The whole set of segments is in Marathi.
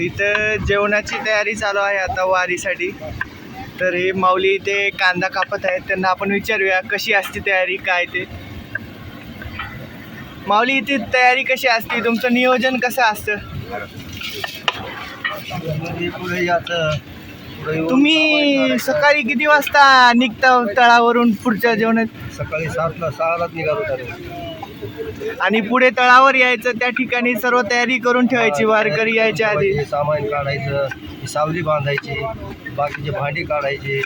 इथं जेवणाची तयारी चालू आहे आता वारीसाठी. तर हे माऊली इथे कांदा कापत आहेत. त्यांना आपण विचारूया कशी असते तयारी काय ते. माऊली इथे तयारी कशी असते? तुमचं नियोजन कसं असतं? तुम्ही सकाळी किती वाजता निघता तळावरून पुढच्या जेवणात? सकाळी सातला सहालाच निघालो आणि पुढे तळावर यायचं त्या ठिकाणी सर्व तयारी करून ठेवायची वारकरी यायच्या आधी. सामान काढायचं सावली बांधायची बाकीचे भांडी काढायचे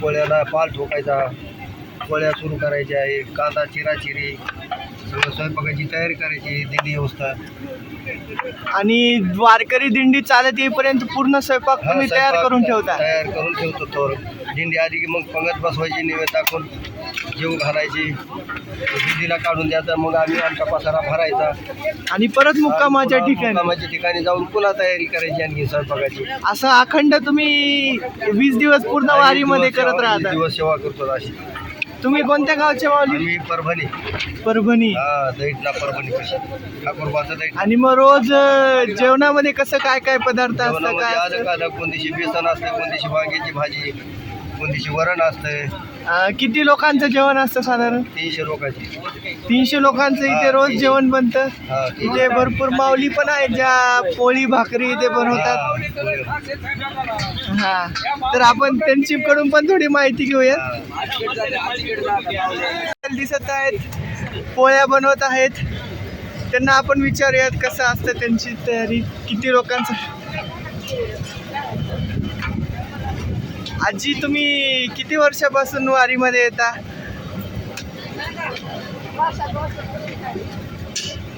पोळ्याला पाल ठोकायचा पोळ्या सुरू करायच्या आहे कांदा चिराचिरी सगळं स्वयंपाकाची तयारी करायची दिंडी व्यवस्था. आणि वारकरी दिंडी चालत येईपर्यंत पूर्ण स्वयंपाक तुम्ही तयार करून ठेवता? तयार करून ठेवतो तो दिंडी आली की मग पंगत बसवायची निवेद टाकून जेव घालायची दिंडीला काढून द्यायचं मग आम्ही आमचा पसारा भरायचा. आणि परत मुक्कामाच्या ठिकाणी? मुक्कामाच्या ठिकाणी जाऊन पुन्हा तयारी करायची आणखी स्वयंपाकाची. असं अखंड तुम्ही वीस दिवस पूर्ण वारीमध्ये करत राहता. दिवस सेवा करतो अशी. तुम्ही कोणत्या गावचे माऊली आम्ही परभणी. परभणी. हा दैठला परभणी कशी? ठाकूरबाचं दैठ आणि मग रोज अं, जेवणामध्ये कसं काय काय पदार्थ असतं जेवणामध्ये काय आलं असतं? का आलं कोण दिवशी बेसन असते कोण दिवशी वांग्याची भाजी दिवशी वरण असतंय अं, किती लोकांचं जेवण असतं साधारण? तीनशे लोकांची. तीनशे लोकांचं इथे रोज. जेवण बनतं? हा इथे भरपूर माऊली पण आहेत ज्या पोळी भाकरी इथे बनवतात. हा, हा. तर आपण त्यांच्याकडून पण थोडी माहिती घेऊया दिसत आहेत पोळ्या बनवत आहेत. त्यांना आपण विचारूयात कसं असतं त्यांची तयारी किती लोकांचं? आजी तुम्ही किती वर्षापासून वारीमध्ये येता?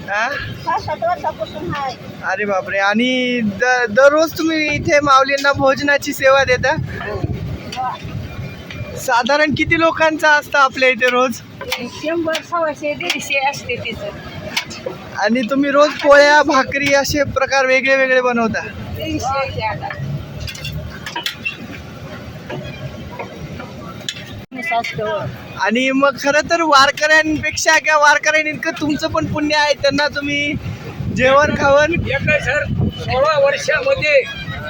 हा? अरे बापरे. आणि द- दररोज तुम्ही इथे माऊलींना भोजनाची सेवा देता? साधारण किती लोकांचा असतं आपल्या इथे रोज? शंभर सव्वाशे दीडशे असते तिचं आणि तुम्ही रोज पोळ्या भाकरी असे प्रकार वेगळे वेगळे बनवता? आता असतं. आणि मग खरं तर वारकऱ्यांपेक्षा किंवा वारकऱ्यांनी इतकं तुमचं पण पुण्य आहे त्यांना तुम्ही जेवण खावण एका सर सोळा वर्षामध्ये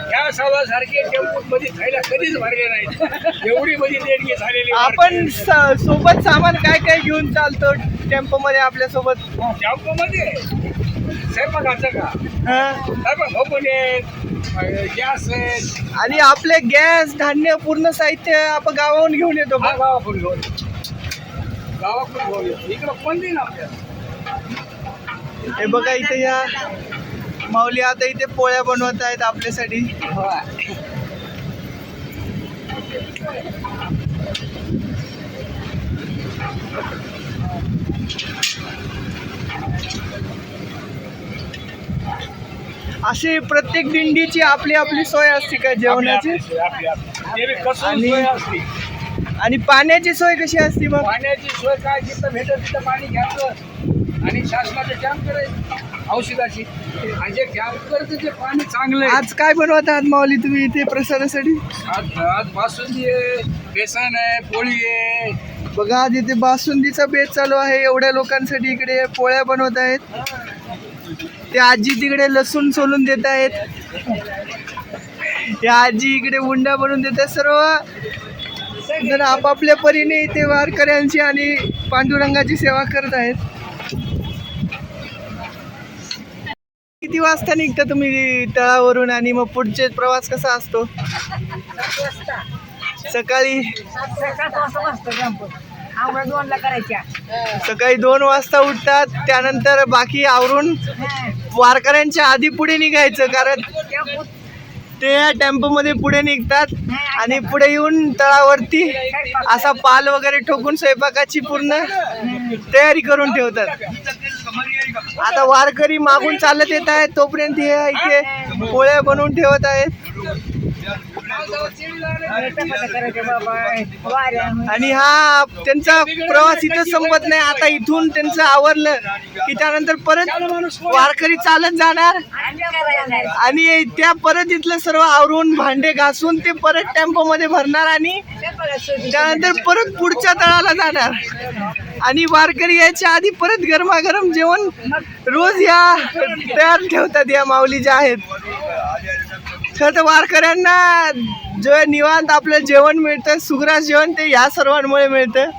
ह्या सालासारखे टेम्पो मध्ये खायला कधीच भरले नाहीत एवढी मध्ये देणगी झालेली आपण स- सोबत सामान काय काय घेऊन चालतो टेम्पो मध्ये आपल्यासोबत टेम्पो मध्ये स्वयंपाकाचं का? हा? स्वयंपाक भोपण आहेत गॅस आणि आपले गॅस धान्य पूर्ण साहित्य आपण गावाहून घेऊन येतो का? गावाकडून घेऊन गावाकडून घेऊन येतो. इकडं कोण देईन आपल्याला हे बघा इथे या माऊली आता इथे पोळ्या बनवत आहेत आपल्यासाठी अशी प्रत्येक दिंडीची आपली आपली सोय असते का जेवणाची. ते आणि- आणि पाण्याची सोय कशी असते मग? पाण्याची सोय काय? जिथं भेटत तिथं पाणी घ्यायचं. आणि शासनाचे टँकर आहे औषधाची. आणि जे टँकरचं जे पाणी चांगलं आज काय बनवत आहात माऊली तुम्ही इथे प्रसादासाठी? आज आज बासुंदी आहे बेसन आहे पोळी आहे. बघा आज इथे बासुंदीचा बेत चालू आहे. एवढ्या लोकांसाठी इकडे पोळ्या बनवत आहेत. ते आजी तिकडे लसूण सोलून देत आहेत. या आजी इकडे उंडा बनवून देत आहेत सर्व. जर आपापल्या परीने इथे वारकऱ्यांची आणि पांडुरंगाची सेवा करत आहेत. किती वाजता निघता तुम्ही तळावरून आणि मग पुढचे प्रवास कसा असतो? सकाळी? सकाळी दोन वाजता उठतात त्यानंतर बाकी आवरून? वारकऱ्यांच्या आधी पुढे निघायचं कारण ते या टेम्पोमध्ये पुढे निघतात आणि पुढे येऊन तळावरती असा पाल वगैरे ठोकून स्वयंपाकाची पूर्ण तयारी करून ठेवतात. आता वारकरी मागून चालत येत आहेत तोपर्यंत हे इथे पोळ्या बनवून ठेवत आहेत. आणि हा त्यांचा प्रवास इथं संपत नाही. आता इथून त्यांचं आवरलं की त्यानंतर परत वारकरी चालत जाणार. आणि त्या परत इथलं सर्व आवरून भांडे घासून ते परत टेम्पो मध्ये भरणार आणि त्यानंतर परत पुढच्या तळाला जाणार. आणि वारकरी यायच्या आधी परत गरमागरम जेवण रोज या तयार ठेवतात या माऊली ज्या आहेत. खरं तर वारकऱ्यांना जे निवांत आपलं जेवण मिळतं सुग्रास जेवण ते या सर्वांमुळे मिळतं.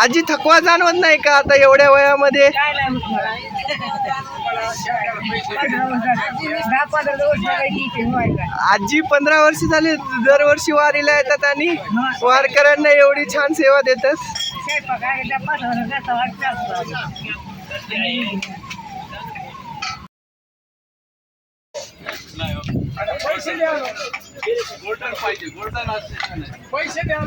आजी थकवा जाणवत नाही का आता एवढ्या वयामध्ये? आजी पंधरा वर्ष झाली दरवर्षी वारीला येतात आणि वारकऱ्यांना एवढी छान सेवा देतात. पैसे द्या गोल्डन पाहिजे गोल्डन असते पैसे द्या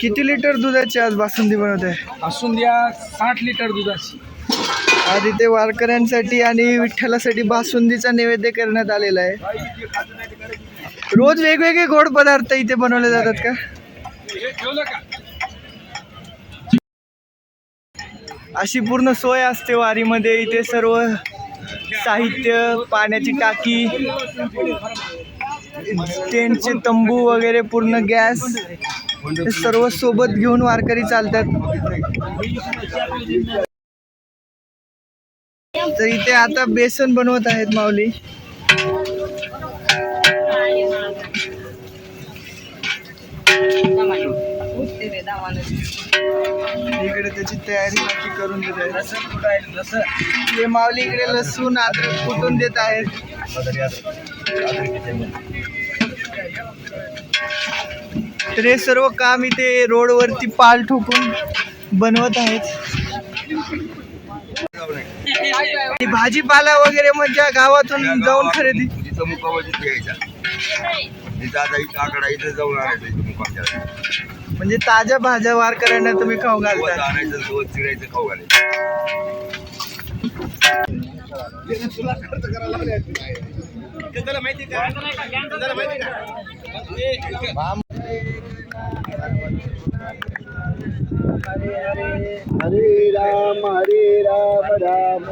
किती लिटर दुधाची आज बासुंदी बनवत? आहे असून द्या साठ लिटर दुधाची. आज इथे वारकऱ्यांसाठी आणि विठ्ठलासाठी बासुंदीचा नैवेद्य करण्यात आलेला आहे. रोज वेगवेगळे गोड पदार्थ इथे बनवले जातात का? अशी पूर्ण सोय असते वारीमध्ये. इथे सर्व साहित्य पाण्याची टाकी टेंटचे तंबू वगैरे पूर्ण गॅस. हे सर्व सोबत घेऊन वारकरी चालतात. तर इथे आता बेसन बनवत आहेत माऊली. इकडे त्याची तयारी बाकी करून देत आहेत. हे माऊली इकडे लसूण अद्रक कुटून देत आहेत? तर हे सर्व काम इथे रोडवरती पाल ठोकून बनवत आहेत. भाजीपाला वगैरे म्हणजे गावातून जाऊन खरेदी. मुकामा तिथे यायचा तिथं आता इथं आकडा इथं जाऊन आणायचं मुकाम म्हणजे ताज्या भाज्या वारकऱ्यांना तुम्ही खाऊ घालता आणायचं सोबत चिरायचं खाऊ घालायचं. हरे राम हरे राम राम राम.